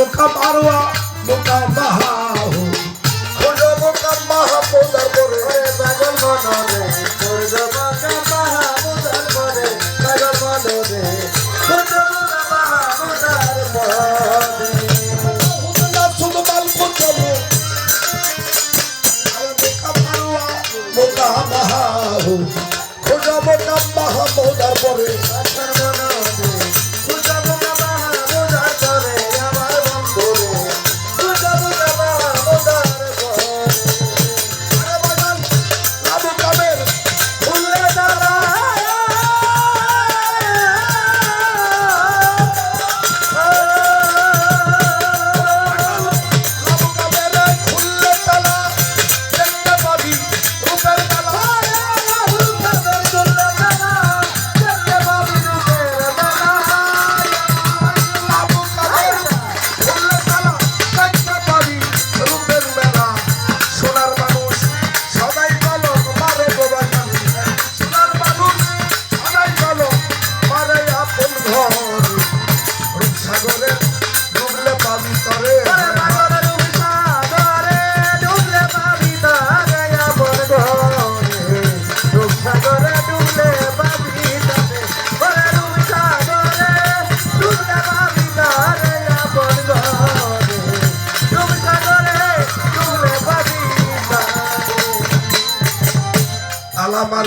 বোকা মারোয়া বোকা বাহাও খোঁজো বোকা মাহমুদার পরে। পাগল মনরে মাহমুদার পরে। পাগল মনরে বোকা খোঁজো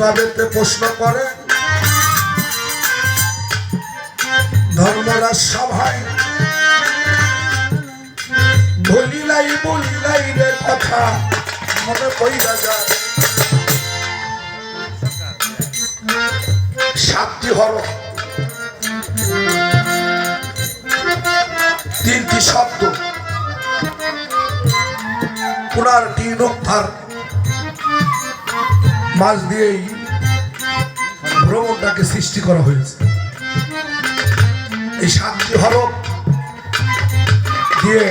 তে প্রশ্ন করে? ধর্মরাজ সভায়। বলিলাই বলিলাই রে কথা, মনে পইরা যায়। সাতটি হর তিনটি শব্দ। পুনার তিন অক্ষর মাঝ দিয়েই ভ্রমণটাকে সৃষ্টি করা হয়েছে। এই সাতটি হরফ দিয়ে